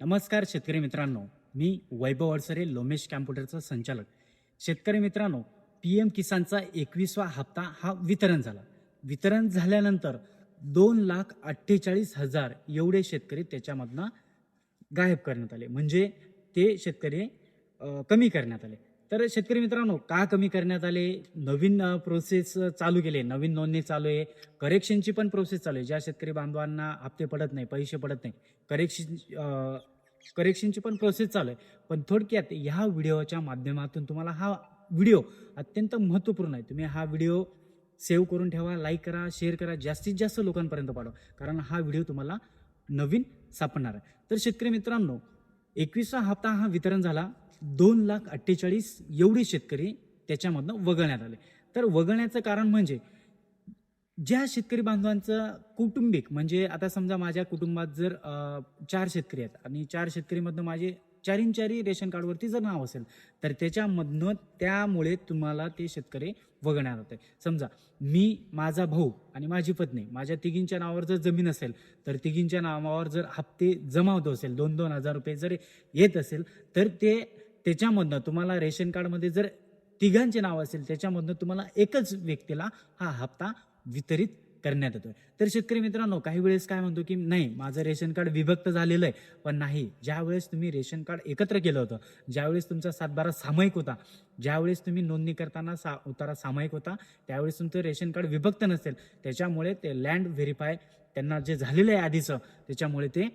नमस्कार शेतकरी मित्रांनो. मी वैभव अडसरे लोमेश कॅम्प्युटरचा संचालक. शेतकरी मित्रांनो पी एम किसानचा एकवीसवा हप्ता हा वितरण झाला. वितरण झाल्यानंतर दोन लाख अठ्ठेचाळीस हजार एवढे शेतकरी त्याच्यामधनं गायब करण्यात आले. म्हणजे ते शेतकरी कमी करण्यात आले. तर शेतकरी मित्रांनो का कमी करण्यात आले? नवीन प्रोसेस चालू केले. नवीन नोंदणी चालू आहे. करेक्शनची पण प्रोसेस चालू आहे. ज्या शेतकरी बांधवांना हप्ते पडत नाही पैसे पडत नाही करेक्शन करेक्शनची पण प्रोसेस चालू आहे. पण थोडक्यात ह्या व्हिडिओच्या माध्यमातून तुम्हाला हा व्हिडिओ अत्यंत महत्त्वपूर्ण आहे. तुम्ही हा व्हिडिओ सेव्ह करून ठेवा लाईक करा शेअर करा जास्तीत जास्त लोकांपर्यंत पाठवा. कारण हा व्हिडिओ तुम्हाला नवीन सापडणार आहे. तर शेतकरी मित्रांनो एकवीसवा हप्ता हा वितरण झाला. दोन लाख अठ्ठेचाळीस एवढे शेतकरी त्याच्यामधनं वगळण्यात आले. तर वगळण्याचं कारण म्हणजे ज्या शेतकरी बांधवांचं कौटुंबिक म्हणजे आता समजा माझ्या कुटुंबात जर चार शेतकरी आहेत आणि चार शेतकरीमधनं माझे चारीन चारी रेशन कार्डवरती जर नाव असेल तर त्याच्यामधनं त्यामुळे तुम्हाला ते शेतकरी वगळण्यात येते समजा मी माझा भाऊ आणि माझी पत्नी माझ्या तिघींच्या नावावर जर जमीन असेल तर तिघींच्या नावावर जर हप्ते जमा होत असेल दोन दोन हजार रुपये जर येत असेल तर ते त्याच्यामधनं तुम्हाला रेशन कार्डमध्ये जर तिघांचे नाव असेल त्याच्यामधनं तुम्हाला एकच व्यक्तीला हा हप्ता वितरित करण्यात येतोय. तर शेतकरी मित्रांनो काही वेळेस काय म्हणतो की नाही माझं रेशन कार्ड विभक्त झालेलं आहे पण नाही. ज्यावेळेस तुम्ही रेशन कार्ड एकत्र केलं होतं ज्यावेळेस तुमचा सातबारा सामायिक होता ज्यावेळेस तुम्ही नोंदणी करताना सा उतारा सामायिक होता त्यावेळेस तुमचं रेशन कार्ड विभक्त नसेल त्याच्यामुळे ते लँड व्हेरीफाय त्यांना जे झालेलं आहे आधीचं त्याच्यामुळे ते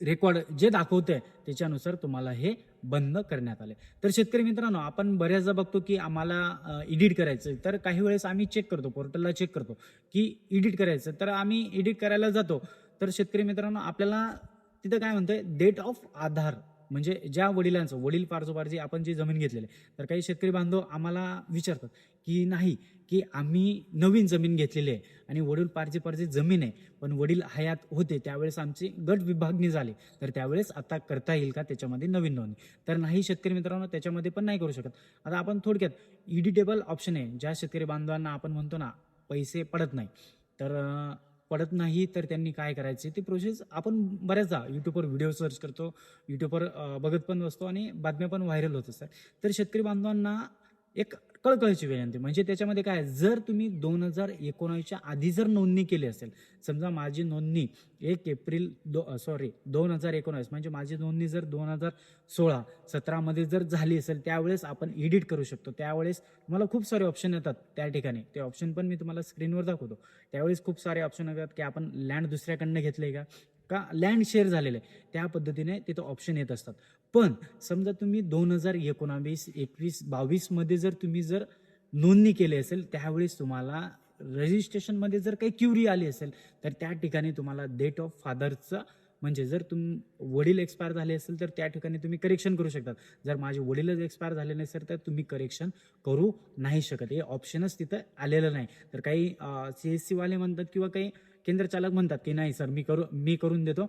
रेकॉर्ड जे दाखवतंय त्याच्यानुसार तुम्हाला हे बंद करण्यात आले तर शेतकरी मित्रांनो आपण बऱ्याचदा बघतो की आम्हाला एडिट करायचं तर काही वेळेस आम्ही चेक करतो पोर्टलला चेक करतो की एडिट करायचं तर आम्ही एडिट करायला जातो. तर शेतकरी मित्रांनो आपल्याला तिथं काय म्हणतंय? Date of Aadhaar. म्हणजे ज्या वडिलांचं वडील पारजोबारजी आपण जी जमीन घेतलेली आहे तर काही शेतकरी बांधव आम्हाला विचारतात की नाही की आम्ही नवीन जमीन घेतलेली आहे आणि वडील पारजी पारजी जमीन आहे पण वडील हयात होते त्यावेळेस आमची गट विभागणी झाली. तर त्यावेळेस आता करता येईल का? त्याच्यामध्ये नवीन नोंदणी. तर नाही शेतकरी मित्रांनो त्याच्यामध्ये पण नाही करू शकत. आता आपण थोडक्यात इडिटेबल ऑप्शन आहे. ज्या शेतकरी बांधवांना आपण म्हणतो ना पैसे पडत नाही. तर पडत नाही तर त्यांनी काय करायचे? ती प्रोसेस आपण बऱ्याचदा यूट्यूबवर व्हिडिओ सर्च करतो यूट्यूबवर बघत पण बसतो आणि बातम्या पण व्हायरल होत असतात. तर शेतकरी बांधवांना एक कळकळीची विनंती. म्हणजे त्याच्यामध्ये काय जर तुम्ही दोन हजार एकोणावीसच्या आधी जर नोंदणी केली असेल समजा माझी नोंदणी एक एप्रिल दो सॉरी दोन हजार एकोणावीस म्हणजे माझी नोंदणी जर दोन हजार सोळा सतरामध्ये जर झाली असेल त्यावेळेस आपण एडिट करू शकतो. त्यावेळेस तुम्हाला खूप सारे ऑप्शन येतात त्या ठिकाणी. ते ऑप्शन पण मी तुम्हाला स्क्रीनवर दाखवतो. त्यावेळेस खूप सारे ऑप्शन येतात की आपण लँड दुसऱ्याकडनं घेतले का? का लँड शेअर झालेलं आहे. त्या पद्धतीने तिथं ऑप्शन येत असतात. पण समजा तुम्ही दोन हजार एकोणावीस एकवीस बावीसमध्ये जर तुम्ही जर नोंदणी केली असेल त्यावेळेस तुम्हाला रजिस्ट्रेशनमध्ये जर काही क्युरी आली असेल तर त्या ठिकाणी तुम्हाला डेट ऑफ फादरचं म्हणजे जर तुम वडील एक्सपायर झाले असेल तर त्या ठिकाणी तुम्ही करेक्शन करू शकतात. जर माझे वडीलच एक्सपायर झाले नसेल तर तुम्ही करेक्शन करू नाही शकत. हे ऑप्शनच तिथं आलेलं नाही. तर काही सी एस सीवाले म्हणतात किंवा काही केंद्र चालक म्हणतात की नाही सर मी करू मी करून देतो.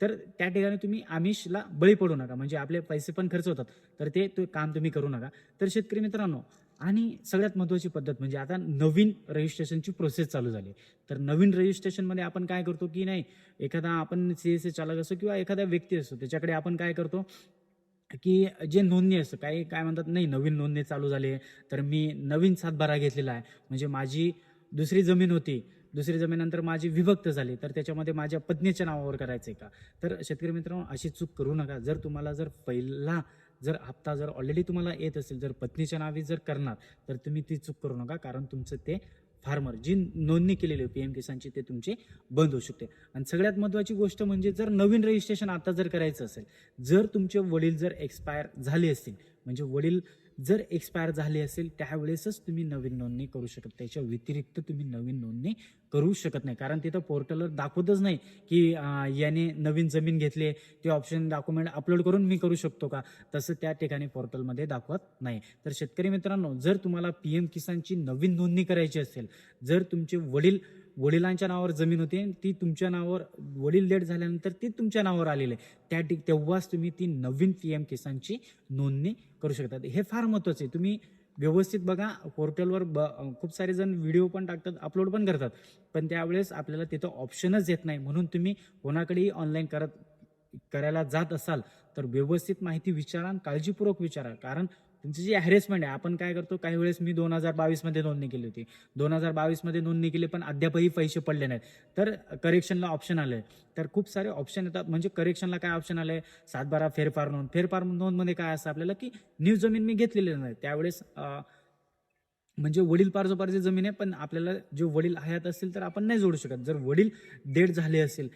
तर त्या ठिकाणी तुम्ही आमिषला बळी पडू नका. म्हणजे आपले पैसे पण खर्च होतात. तर ते काम तुम्ही करू नका. तर शेतकरी मित्रांनो आणि सगळ्यात महत्त्वाची पद्धत म्हणजे आता नवीन रजिस्ट्रेशनची प्रोसेस चालू झाली. तर नवीन रजिस्ट्रेशनमध्ये आपण काय करतो की नाही एखादा आपण सी एस सी चालक असो किंवा एखादा व्यक्ती असो त्याच्याकडे आपण काय करतो की जे नोंदणी असतं काही काय म्हणतात नाही नवीन नोंदणी चालू झाली आहे तर मी नवीन सातबारा घेतलेला आहे. म्हणजे माझी दुसरी जमीन होती दुसरी जमीननंतर माझी विभक्त झाली तर त्याच्यामध्ये माझ्या पत्नीच्या नावावर करायचं आहे का? तर शेतकरी मित्रांनो अशी चूक करू नका. जर तुम्हाला जर पहिला जर हप्ता जर ऑलरेडी तुम्हाला येत असेल जर पत्नीच्या नावे जर करणार तर तुम्ही ती चूक करू नका कारण तुमचं ते फार्मर जी नोंदणी केलेली आहे पी एम किसानची ते तुमचे बंद होऊ शकते. आणि सगळ्यात महत्त्वाची गोष्ट म्हणजे जर नवीन रजिस्ट्रेशन आता जर करायचं असेल जर तुमचे वडील जर एक्सपायर झाले असतील म्हणजे वडील जर एक्सपायर झाली असेल त्यावेळेसच तुम्ही नवीन नोंदणी करू शकत त्याच्या व्यतिरिक्त तुम्ही नवीन नोंदणी करू शकत नाही. कारण तिथं पोर्टलवर दाखवतच नाही की याने नवीन जमीन घेतली ते ऑप्शन डॉक्युमेंट अपलोड करून मी करू शकतो का? तसं त्या ठिकाणी पोर्टलमध्ये दाखवत नाही. तर शेतकरी मित्रांनो जर तुम्हाला पी एम किसानची नवीन नोंदणी करायची असेल जर तुमचे वडील वडिलांच्या नावावर जमीन होती आणि ती तुमच्या नावावर वडील डेट झाल्यानंतर ती तुमच्या नावावर आलेली आहे. त्या ठिक तेव्हाच तुम्ही ती नवीन पी एम किसानची नोंदणी करू शकतात. हे फार महत्त्वाचं आहे. तुम्ही व्यवस्थित बघा पोर्टलवर ब खूप सारे जण व्हिडिओ पण टाकतात अपलोड पण करतात. पण त्यावेळेस आपल्याला तिथं ऑप्शनच येत नाही. म्हणून तुम्ही कोणाकडेही ऑनलाईन करत करायला जात असाल तर व्यवस्थित माहिती विचारा आणि काळजीपूर्वक विचारा. कारण त्यांची जी हॅरेसमेंट आहे आपण काय करतो काही वेळेस मी दोन हजार बावीसमध्ये नोंदणी केली होती. दोन हजार बावीसमध्ये नोंदणी केली पण अद्यापही पैसे पडले नाहीत. तर करेक्शनला ऑप्शन आलं तर खूप सारे ऑप्शन येतात. म्हणजे करेक्शनला काय ऑप्शन आलं आहे सातबारा फेरफार नोंद. फेरफार नोंदमध्ये काय असतं आपल्याला की न्यू जमीन मी घेतलेली नाही. त्यावेळेस म्हणजे वडील पारजोपारची जमीन आहे पण आपल्याला जे वडील हयात असतील तर आपण नाही जोडू शकत. जर वडील डेड झाले असेल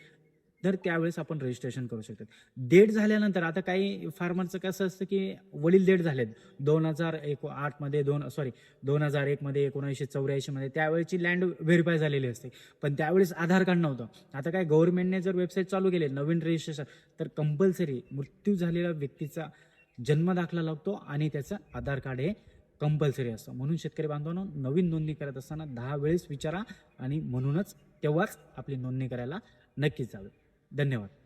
तर त्यावेळेस आपण रजिस्ट्रेशन करू शकतो. डेट झाल्यानंतर आता काही फार्मरचं कसं असतं की वडील डेट झालेत. दोन हजार एक आठमध्ये दोन सॉरी दोन हजार एकमध्ये एकोणीसशे चौऱ्याऐंशीमध्ये त्यावेळेची लँड व्हेरीफाय झालेली असते. पण त्यावेळेस आधार कार्ड नव्हतं. आता काय गव्हर्नमेंटने जर वेबसाईट चालू केली नवीन रजिस्ट्रेशन तर कंपल्सरी मृत्यू झालेल्या व्यक्तीचा जन्म दाखला लागतो आणि त्याचं आधार कार्ड हे कंपल्सरी असतं. म्हणून शेतकरी बांधवांनो नवीन नोंदणी करत असताना दहा वेळेस विचारा आणि म्हणूनच तेव्हाच आपली नोंदणी करायला नक्कीच जावे. धन्यवाद.